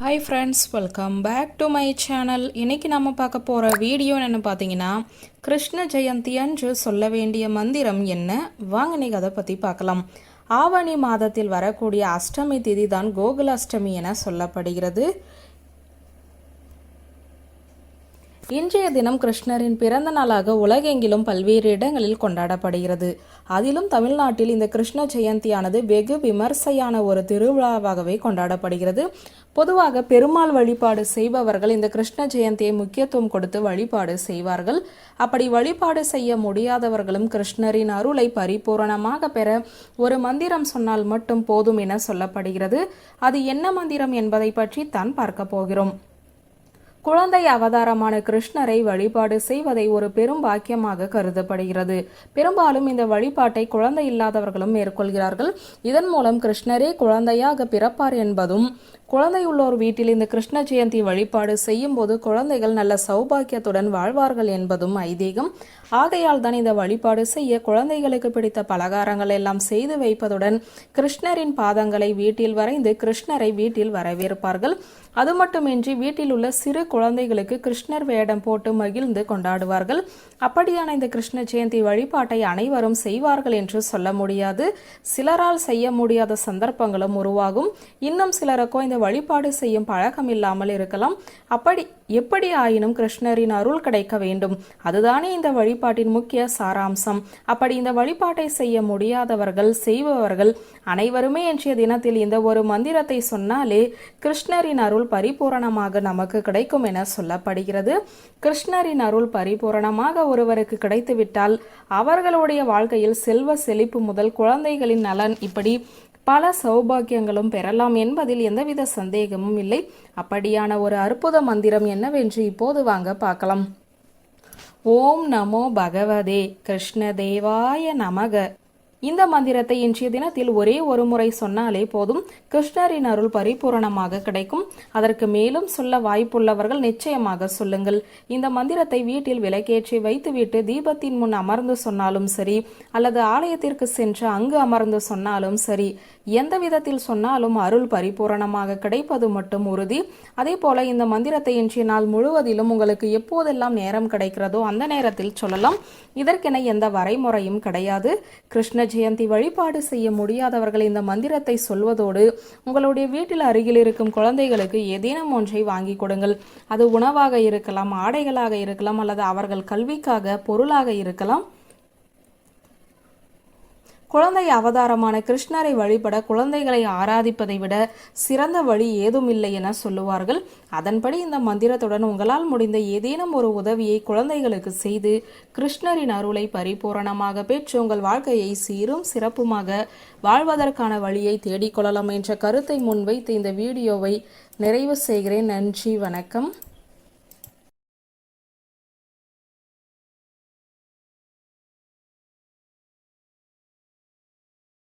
Hi friends welcome back to my channel இன்னைக்கு நம்ம பார்க்க போகிற வீடியோ என்னென்னு பார்த்தீங்கன்னா கிருஷ்ண ஜெயந்தி அன்று சொல்ல வேண்டிய மந்திரம் என்ன? வாங்க நீங்கள் அதை பற்றி பார்க்கலாம். ஆவணி மாதத்தில் வரக்கூடிய அஷ்டமி திதி தான் கோகுல அஷ்டமி என சொல்லப்படுகிறது. இன்றைய தினம் கிருஷ்ணரின் பிறந்த நாளாக உலகெங்கிலும் பல்வேறு இடங்களில் கொண்டாடப்படுகிறது. அதிலும் தமிழ்நாட்டில் இந்த கிருஷ்ண ஜெயந்தியானது வெகு விமர்சையான ஒரு திருவிழாவாகவே கொண்டாடப்படுகிறது. பொதுவாக பெருமாள் வழிபாடு செய்பவர்கள் இந்த கிருஷ்ண ஜெயந்தியை முக்கியத்துவம் கொடுத்து வழிபாடு செய்வார்கள். அப்படி வழிபாடு செய்ய முடியாதவர்களும் கிருஷ்ணரின் அருளை பரிபூரணமாக பெற ஒரு மந்திரம் சொன்னால் மட்டும் போதும் என சொல்லப்படுகிறது. அது என்ன மந்திரம் என்பதை பற்றி தான் பார்க்க போகிறோம். குழந்தை அவதாரமான கிருஷ்ணரை வழிபாடு செய்வதை ஒரு பெரும் பாக்கியமாக கருதப்படுகிறது. பெரும்பாலும் இந்த வழிபாட்டை குழந்தை இல்லாதவர்களும் மேற்கொள்கிறார்கள். இதன் மூலம் கிருஷ்ணரே குழந்தையாக பிறப்பார் என்பதும் குழந்தையுள்ளோர் வீட்டில் இந்த கிருஷ்ண ஜெயந்தி வழிபாடு செய்யும் போது குழந்தைகள் நல்ல சௌபாக்கியத்துடன் வாழ்வார்கள் என்பதும் ஐதீகம். ஆகையால் தான் இந்த வழிபாடு செய்ய குழந்தைகளுக்கு பிடித்த பலகாரங்கள் எல்லாம் செய்து வைப்பதுடன் கிருஷ்ணரின் பாதங்களை வீட்டில் வரைந்து கிருஷ்ணரை வீட்டில் வரவேற்பார்கள். அது மட்டுமின்றி வீட்டில் உள்ள சிறு குழந்தைகளுக்கு கிருஷ்ணர் வேடம் போட்டு மகிழ்ந்து கொண்டாடுவார்கள். அப்படியான இந்த கிருஷ்ண ஜெயந்தி வழிபாட்டை அனைவரும் செய்வார்கள் என்று சொல்ல முடியாது. சிலரால் செய்ய முடியாத சந்தர்ப்பங்களும் உருவாகும். இன்னும் சிலருக்கோ இந்த வழிபாடு செய்யும் பழக்கம் இல்லாமல் இருக்கலாம். அப்படி எப்படி ஆயினும் கிருஷ்ணரின் அருள் கிடைக்க வேண்டும். அதுதானே இந்த வழிபாட்டின் முக்கிய சாராம்சம். அப்படி இந்த வழிபாட்டை செய்ய முடியாதவர்கள் செய்பவர்கள் அனைவருமே இன்றைய தினத்தில் இந்த ஒரு மந்திரத்தை சொன்னாலே கிருஷ்ணரின் அருள் பரிபூரணமாக நமக்கு கிடைக்கும் என சொல்லப்படுகிறது. கிருஷ்ணரின் அருள் பரிபூரணமாக ஒருவருக்கு கிடைத்துவிட்டால் அவர்களுடைய வாழ்க்கையில் செல்வ செழிப்பு முதல் குழந்தைகளின் நலன் இப்படி பல சௌபாக்கியங்களும் பெறலாம் என்பதில் எந்தவித சந்தேகமும் இல்லை. அப்படியான ஒரு அற்புத மந்திரம் என்னவென்று இப்போது வாங்க பார்க்கலாம். ஓம் நமோ பகவதே கிருஷ்ண தேவாய நமக. இந்த மந்திரத்தை இன்றைய தினத்தில் ஒரே ஒரு முறை சொன்னாலே போதும். கிருஷ்ணரின் அருள் பரிபூரணமாக கிடைக்கும். அதற்கு மேலும் சொல்ல வாய்ப்புள்ளவர்கள் நிச்சயமாக சொல்லுங்கள். இந்த மந்திரத்தை வீட்டில் விலக்கேற்றி வைத்துவிட்டு தீபத்தின் முன் அமர்ந்து சொன்னாலும் சரி அல்லது ஆலயத்திற்கு சென்று அங்கு அமர்ந்து சொன்னாலும் சரி எந்த விதத்தில் சொன்னாலும் அருள் பரிபூரணமாக கிடைப்பது மட்டும் உறுதி. அதே போல இந்த மந்திரத்தை இன்றைய நாள் முழுவதிலும் உங்களுக்கு எப்போதெல்லாம் நேரம் கிடைக்கிறதோ அந்த நேரத்தில் சொல்லலாம். இதற்கென எந்த வரைமுறையும் கிடையாது. கிருஷ்ண ஜெயந்தி வழிபாடு செய்ய முடியாதவர்கள் இந்த மந்திரத்தை சொல்வதோடு உங்களுடைய வீட்டில் அருகில் இருக்கும் குழந்தைகளுக்கு ஏதேனும் ஒன்றை வாங்கி கொடுங்கள். அது உணவாக இருக்கலாம் ஆடைகளாக இருக்கலாம் அல்லது அவர்கள் கல்விக்காக பொருளாக இருக்கலாம். குழந்தை அவதாரமான கிருஷ்ணரை வழிபட குழந்தைகளை ஆராதிப்பதை விட சிறந்த வழி ஏதும் இல்லை என சொல்லுவார்கள். அதன்படி இந்த மந்திரத்துடன் உங்களால் முடிந்த ஏதேனும் ஒரு உதவியை குழந்தைகளுக்கு செய்து கிருஷ்ணரின் அருளை பரிபூரணமாக பெற்று உங்கள் வாழ்க்கையை சீரும் சிறப்புமாக வாழ்வதற்கான வழியை தேடிக்கொள்ளலாம் என்ற கருத்தை முன்வைத்து இந்த வீடியோவை நிறைவு செய்கிறேன். நன்றி வணக்கம்.